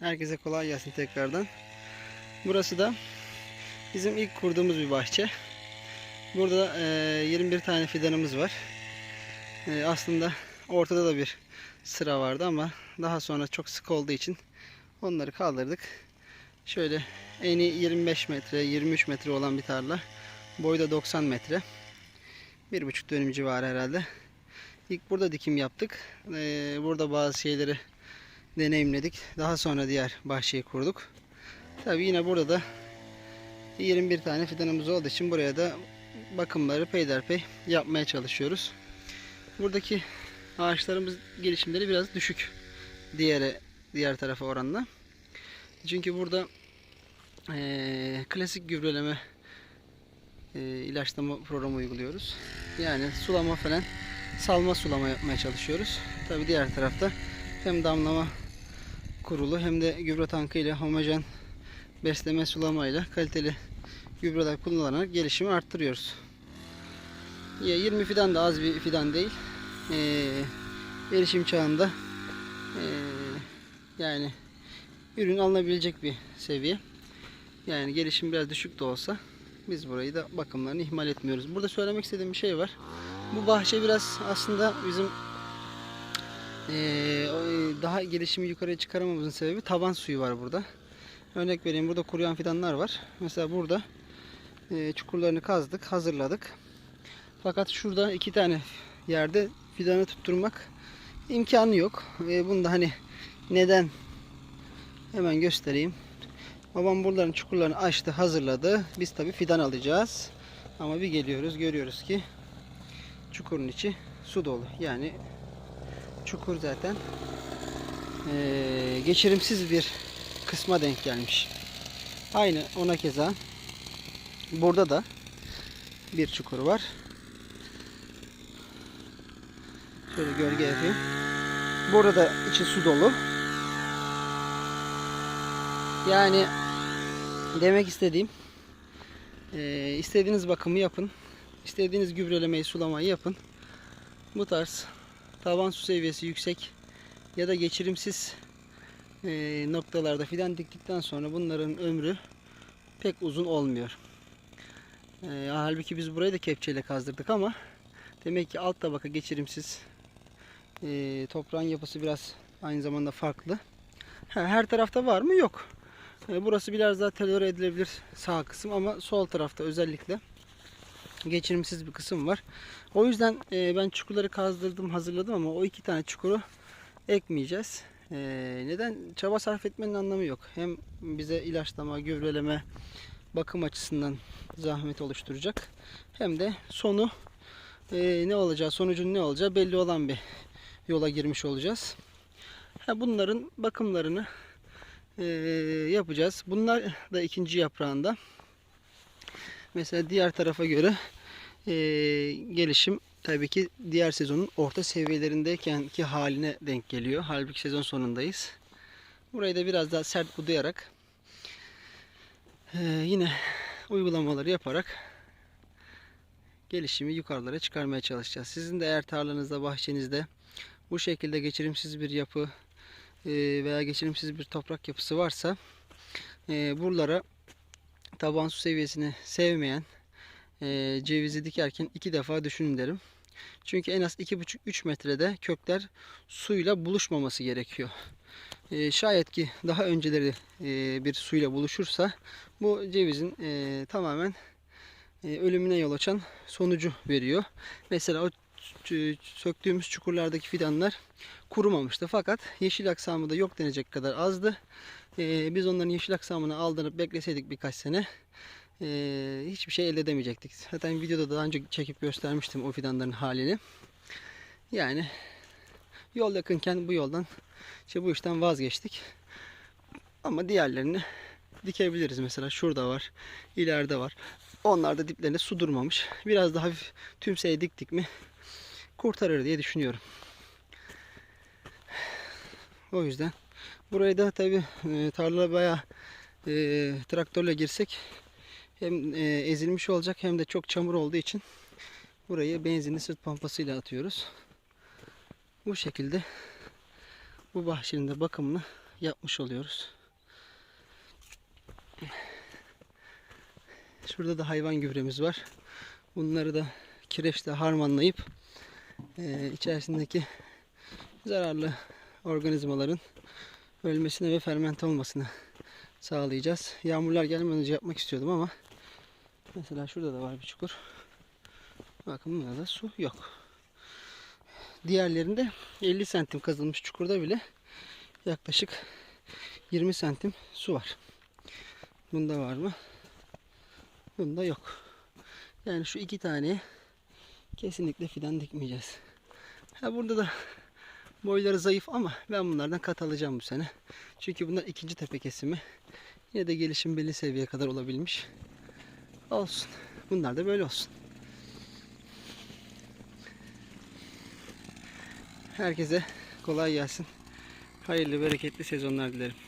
Herkese kolay gelsin tekrardan. Burası da bizim ilk kurduğumuz bir bahçe. Burada e, 21 tane fidanımız var. E, aslında ortada da bir sıra vardı ama daha sonra çok sık olduğu için onları kaldırdık. Şöyle eni 25 metre, 23 metre olan bir tarla. Boyu da 90 metre. Bir buçuk dönüm civarı herhalde. İlk burada dikim yaptık. E, burada bazı şeyleri deneyimledik. Daha sonra diğer bahçeyi kurduk. Tabi yine burada da 21 tane fidanımız olduğu için buraya da bakımları peyderpey yapmaya çalışıyoruz. Buradaki ağaçlarımız gelişimleri biraz düşük diğer diğer tarafa oranla. Çünkü burada eee, klasik gübreleme eee, ilaçlama programı uyguluyoruz. Yani sulama falan salma sulama yapmaya çalışıyoruz. Tabi diğer tarafta hem damlama kurulu hem de gübre tankı ile homojen besleme sulamayla kaliteli gübreler kullanarak gelişimi arttırıyoruz. Ya 20 fidan da az bir fidan değil. Ee, gelişim çağında ee, yani ürün alınabilecek bir seviye. Yani gelişim biraz düşük de olsa biz burayı da bakımlarını ihmal etmiyoruz. Burada söylemek istediğim bir şey var. Bu bahçe biraz aslında bizim daha gelişimi yukarıya çıkaramamızın sebebi taban suyu var burada. Örnek vereyim burada kuruyan fidanlar var. Mesela burada e, çukurlarını kazdık, hazırladık. Fakat şurada iki tane yerde fidanı tutturmak imkanı yok. E, bunu da hani neden hemen göstereyim. Babam buraların çukurlarını açtı, hazırladı. Biz tabi fidan alacağız. Ama bir geliyoruz, görüyoruz ki çukurun içi su dolu. Yani çukur zaten eee, geçirimsiz bir kısma denk gelmiş. Aynı ona keza burada da bir çukur var. Şöyle gölge yapayım. Burada da içi su dolu. Yani demek istediğim eee, istediğiniz bakımı yapın. istediğiniz gübrelemeyi, sulamayı yapın. Bu tarz tavan su seviyesi yüksek ya da geçirimsiz e, noktalarda fidan diktikten sonra bunların ömrü pek uzun olmuyor. E, halbuki biz burayı da kepçeyle kazdırdık ama demek ki alt tabaka geçirimsiz e, toprağın yapısı biraz aynı zamanda farklı. Her tarafta var mı? Yok. E, burası biraz daha tolere edilebilir sağ kısım ama sol tarafta özellikle geçirimsiz bir kısım var. O yüzden e, ben çukurları kazdırdım, hazırladım ama o iki tane çukuru ekmeyeceğiz. E, neden? Çaba sarf etmenin anlamı yok. Hem bize ilaçlama, gübreleme, bakım açısından zahmet oluşturacak. Hem de sonu e, ne olacağı, sonucun ne olacağı belli olan bir yola girmiş olacağız. Ha, bunların bakımlarını e, yapacağız. Bunlar da ikinci yaprağında. Mesela diğer tarafa göre e, gelişim tabii ki diğer sezonun orta seviyelerindeyken ki haline denk geliyor. Halbuki sezon sonundayız. Burayı da biraz daha sert budayarak e, yine uygulamaları yaparak gelişimi yukarılara çıkarmaya çalışacağız. Sizin de eğer tarlanızda, bahçenizde bu şekilde geçirimsiz bir yapı e, veya geçirimsiz bir toprak yapısı varsa e, buralara taban su seviyesini sevmeyen e, cevizi dikerken iki defa düşünün derim. Çünkü en az 2,5-3 metrede kökler suyla buluşmaması gerekiyor. E, şayet ki daha önceleri e, bir suyla buluşursa bu cevizin e, tamamen e, ölümüne yol açan sonucu veriyor. Mesela o söktüğümüz çukurlardaki fidanlar kurumamıştı. Fakat yeşil aksamı da yok denecek kadar azdı. E, biz onların yeşil aksamını aldırıp bekleseydik birkaç sene e, hiçbir şey elde edemeyecektik. Zaten videoda daha önce çekip göstermiştim o fidanların halini. Yani yol yakınken bu yoldan işte bu işten vazgeçtik. Ama diğerlerini dikebiliriz. Mesela şurada var, ileride var. Onlar da diplerine su durmamış. Biraz daha hafif tümseye diktik mi kurtarır diye düşünüyorum. O yüzden burayı da tabi tarla bayağı e, traktörle girsek hem e, ezilmiş olacak hem de çok çamur olduğu için burayı benzinli sırt pompasıyla atıyoruz. Bu şekilde bu bahçenin de bakımını yapmış oluyoruz. Şurada da hayvan gübremiz var. Bunları da kireçle harmanlayıp eee, içerisindeki zararlı organizmaların ölmesine ve fermente olmasını sağlayacağız. Yağmurlar gelmeden önce yapmak istiyordum ama mesela şurada da var bir çukur. Bakın burada da su yok. Diğerlerinde 50 santim kazılmış çukurda bile yaklaşık 20 santim su var. Bunda var mı? Bunda yok. Yani şu iki taneye kesinlikle fidan dikmeyeceğiz. Ha burada da boyları zayıf ama ben bunlardan kat alacağım bu sene. Çünkü bunlar ikinci tepe kesimi. Yine de gelişim belli seviyeye kadar olabilmiş. Olsun. Bunlar da böyle olsun. Herkese kolay gelsin. Hayırlı bereketli sezonlar dilerim.